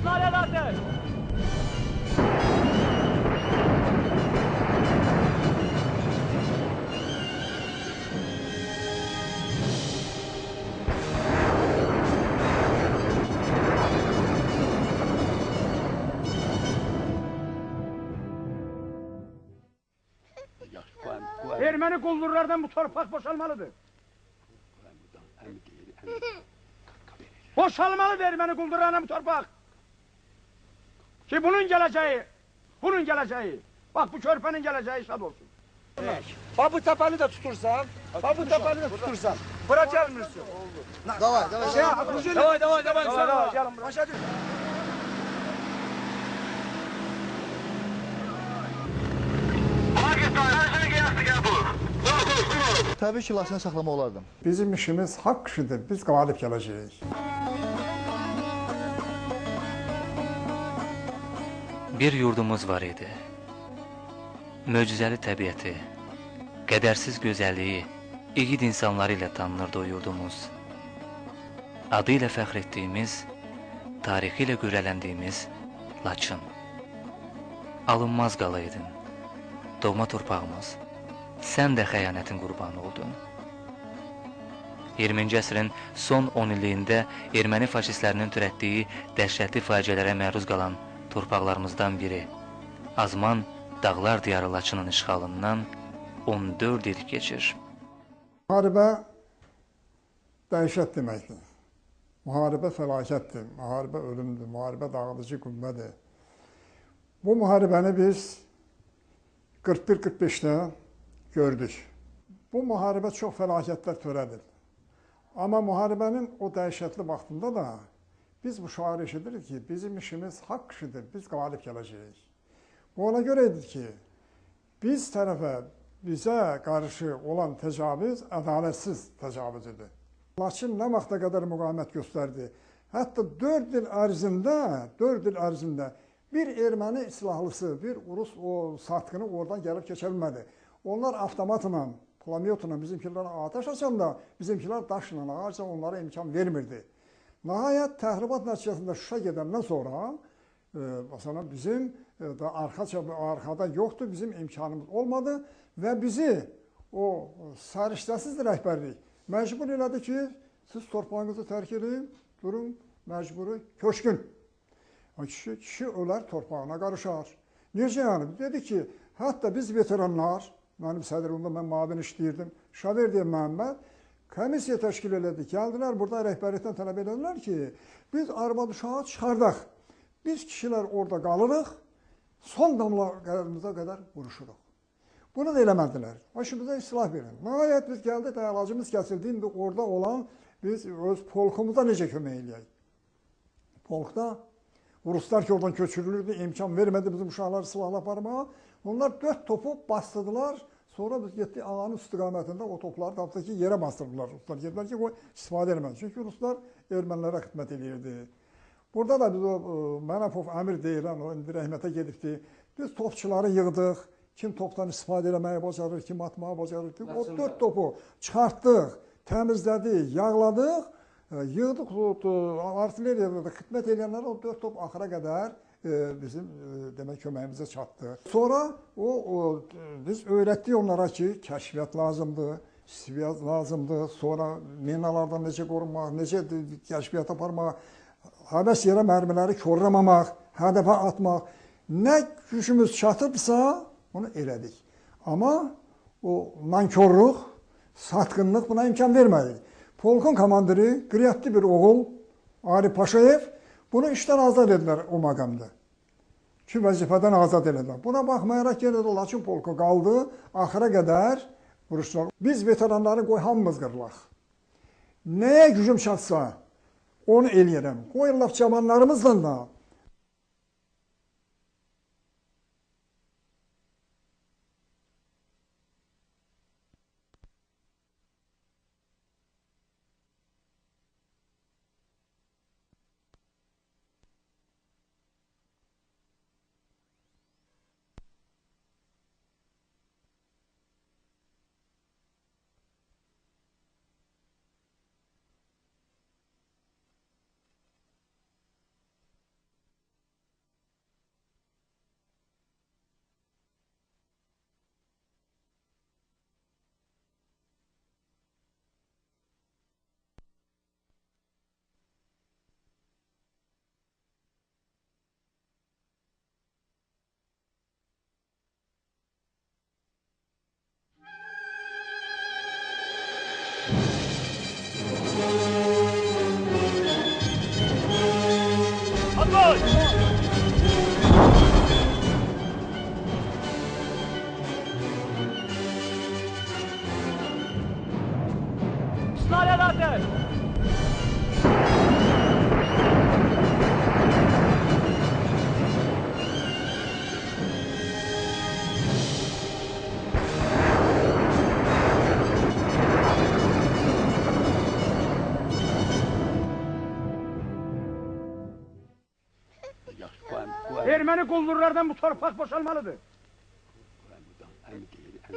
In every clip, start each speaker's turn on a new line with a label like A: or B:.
A: Schneider Latte!
B: Ermeni kuldurlardan bu torpak boşalmalıdır. Boşalmalıdır Ermeni kuldurlardan bu torpak. Ki bunun geleceği, bunun geleceği. Bak bu körpenin geleceği sad olsun.
C: Evet. Babu tapanı da tutursan, babu tapanı da tutursan. Bırak gelmiyorsun.
B: Davay, davay. Davay,
C: davay, davay. Aşağı dur.
D: Təbii ki, lasını saxlamaq olardı.
E: Bizim işimiz hak işidir. Biz galip geleceğiz.
F: Bir yurdumuz var idi. Möcüzəli təbiəti, qədərsiz gözəlliyi, igid insanları ilə tanınırdı o yurdumuz. Adı ilə fəxr etdiyimiz, tarixi ilə qürrələndiyimiz Laçın. Alınmaz qalaydın, doğma torpağımız. Sən də xəyanətin qurbanı oldun. 20-ci əsrin son 10 illiyində erməni faşistlərinin törətdiyi dəhşətli faciələrə məruz qalan torpaqlarımızdan biri Azman Dağlar diyarı Laçının işğalından 14 il keçir.
E: Müharibə dəhşət deməkdir. Müharibə fəlakətdir, müharibə ölümdür, müharibə dağıdıcı qüvvədir. Bu müharibəni biz 41-45-də gördük. Bu müharibə çox fəlakətlər törədir. Amma müharibənin o dəhşətli vaxtında da biz bu şair eşidirik ki, bizim işimiz haqq işidir, biz qalib gələcəyik. Bu ona görədir ki, biz tərəfə bizə qarşı olan təcavüz ədalətsiz təcavüzüdür. Laçın nə vaxta qədər müqavimət göstərdi? Hətta 4 il ərzində, 4 il ərzində bir erməni silahlısı, bir Rus o satqını oradan gəlib keçə bilmədi. Onlar avtomatla, pulemyotla bizimkilərə atəş açanda bizimkilər daşla, ağacla onlara imkan vermirdi. Nəhayət təxribat nəticəsində Şuşa gedəndən sonra e, məsələn bizim e, da arxa arxada yoxdur, bizim imkanımız olmadı və bizi o səriştəsiz rəhbərlik məcbur elədi ki, siz torpağınızı tərk edin, durun məcburi köçkün. O kişi, kişi ölər torpağına qarışar. Necə yəni? Dedi ki, hətta biz veteranlar, mənim sədrimdə mən mavin işləyirdim, Şaver deyə Məhəmməd, komissiya təşkil elədi. Gəldilər, burada rəhbərlikdən tələb edilər ki, biz arvad uşağı çıxardaq. Biz kişilər orada qalırıq, son damlalarımıza qədər vuruşuruq. Bunu da eləmədilər. Başımıza islah verin. Nəhayət biz gəldik, əlacımız kəsildi. İndi orada olan biz öz polkumuza necə kömək eləyək? Polkda Ruslar ki oradan köçürülürdü, imkan vermədi bizim uşaqları silahla aparmağa. Onlar dörd topu bastırdılar. Sonra biz getdik ağanın istiqamətində o topları tapdı ki, yerə bastırdılar Ruslar. Gedilər ki, o istifadə eləmədi. Çünki Ruslar ermənilərə xidmət eləyirdi. Burada da biz o Mənəpov əmir deyilən, o indi rəhmətə gedibdi. Biz topçuları yığdıq. Kim topdan istifadə eləməyi bacarır, kim atmağı bacarır. O dörd topu çıxartdıq, təmizlədik, yağladıq. Yığdıq, artilleriyada da xidmət edənlər o dörd top axıra qədər e, bizim e, demək köməyimizə çatdı. Sonra o, o biz öyrətdik onlara ki, kəşfiyyat lazımdır, istifiyyat lazımdır. Sonra minalardan necə qorunmaq, necə kəşfiyyat aparmaq, həbəs yerə mərmiləri korlamamaq, hədəfə atmaq. Nə gücümüz çatırsa, onu elədik. Amma o nankorluq, satqınlıq buna imkan vermədik. Polkun komandiri qriyyətli bir oğul Arif Paşayev bunu işdən azad edilər o məqamda. Ki vəzifədən azad edilər. Buna baxmayaraq yenə də Laçın polku qaldı axıra qədər vuruşlar. Biz veteranları qoy hamımız qırılaq. Nəyə gücüm çatsa onu eləyirəm. Qoy laf cavanlarımızla da
B: Снарядаты! Ermeni kuldurlardan bu torpak boşalmalıdır.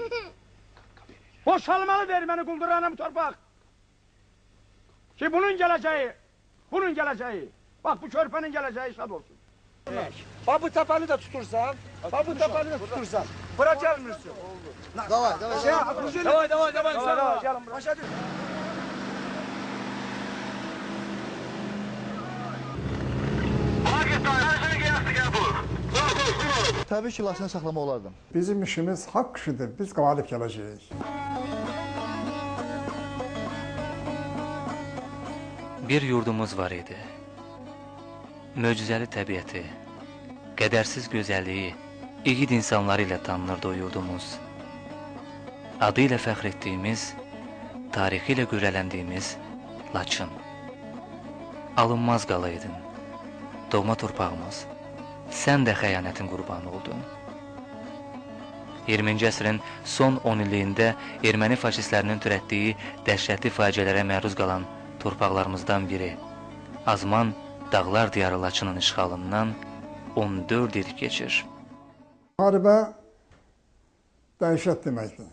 B: Boşalmalıdır Ermeni kuldurlarından bu torpak. Ki bunun geleceği, bunun geleceği. Bak bu körpenin geleceği şad olsun.
C: Evet. Babu tapanı da tutursan, babu tapanı da tutursan. Bırak
D: gelmiyorsun.
C: Davay, davay. Şey, davay, davay, davay. Aşağı dur.
D: Təbii ki, lasını saxlamaq olardım.
E: Bizim işimiz haqq işidir. Biz qalib gələcəyik.
F: Bir yurdumuz var idi. Möcüzəli təbiəti, qədərsiz gözəlliyi, igid insanları ilə tanınırdı o yurdumuz. Adı ilə fəxr etdiyimiz, tarixi ilə qürrələndiyimiz Laçın. Alınmaz qalaydın, doğma torpağımız. Sən də xəyanətin qurbanı oldun. 20-ci əsrin son 10 illiyində erməni faşistlərinin törətdiyi dəhşətli faciələrə məruz qalan torpaqlarımızdan biri Azman Dağlar diyarı Laçının işğalından 14 il keçir.
E: Müharibə dəhşət deməkdir.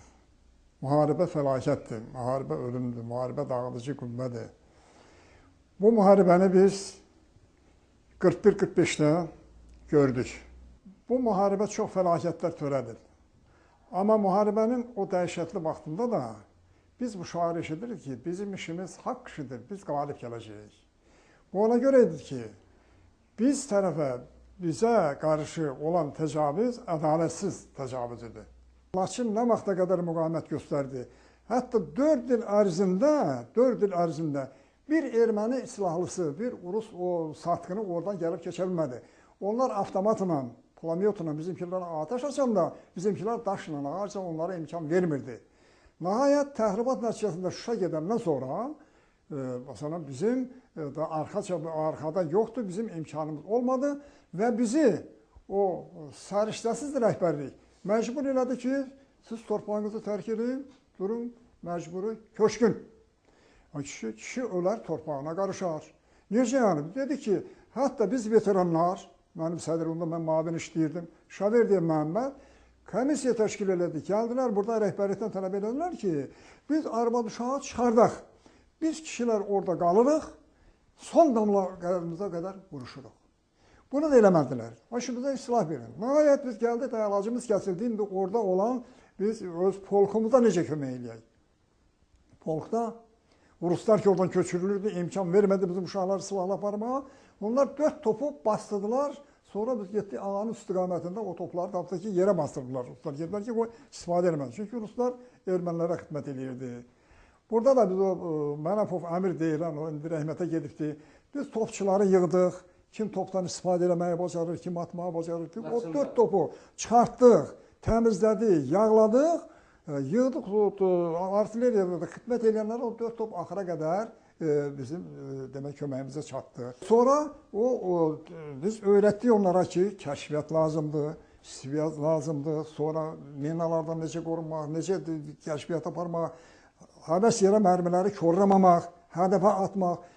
E: Müharibə fəlakətdir, müharibə ölümdür, müharibə dağıdıcı qüvvədir. Bu müharibəni biz 41-45-də gördük. Bu müharibə çox fəlakətlər törədir. Amma müharibənin o dəhşətli vaxtında da biz bu şair eşidirik ki, bizim işimiz haqq işidir, biz qalib gələcəyik. Bu ona görə idi ki, biz tərəfə bizə qarşı olan təcavüz ədalətsiz təcavüz idi. Laçın nə vaxta qədər müqavimət göstərdi? Hətta 4 il ərzində, 4 il ərzində bir erməni silahlısı, bir Rus o satqını oradan gəlib keçə bilmədi. Onlar avtomatla, pulemyotla bizimkilərə atəş açanda bizimkilər daşla, ağacla onlara imkan vermirdi. Nəhayət təxribat nəticəsində Şuşa gedəndən sonra e, məsələn bizim e, da arxaca arxada yoxdur, bizim imkanımız olmadı və bizi o səriştəsiz rəhbərlik məcbur elədi ki, siz torpağınızı tərk edin, durun məcburi köçkün. Kişi, kişi ölər torpağına qarışar. Necə yəni? Dedi ki, hətta biz veteranlar, mənim sədrumda mən mavin işləyirdim, Şaver deyə Məhəmməd, komissiya təşkil elədi. Gəldilər, burada rəhbərlikdən tələb edilər ki, biz arvad uşağı çıxardaq. Biz kişilər orada qalırıq, son damlalarımıza qədər vuruşuruq. Bunu da eləmədilər. Başımıza silah verin. Nəhayət biz gəldik, əlacımız kəsildi. İndi orada olan biz öz polkumuza necə kömək eləyək? Polkda Ruslar ki oradan köçürülürdü, imkan vermədi bizim uşaqları silahla aparmağa. Onlar dörd topu bastırdılar. Sonra biz getdik ağanın istiqamətində o topları tapdaki yerə bastırdılar. Ruslar gedilər ki, o istifadə eləmədi. Çünki Ruslar ermənilərə xidmət eləyirdi. Burada da biz o e, Mənəpov əmir deyilən, o indi rəhmətə gedibdi. Biz topçuları yığdıq. Kim topdan istifadə eləməyi bacarır, kim atmağı bacarır. O dörd topu çıxartdıq, təmizlədik, yağladıq. Yığdıq, artilleriyada da xidmət edənlər o dörd top axıra qədər e, bizim e, demək köməyimizə çatdı. Sonra o, o biz öyrətdik onlara ki, kəşfiyyat lazımdır, istifiyyat lazımdır. Sonra minalardan necə qorunmaq, necə kəşfiyyat aparmaq, həbəs yerə mərmiləri korlamamaq, hədəfə atmaq.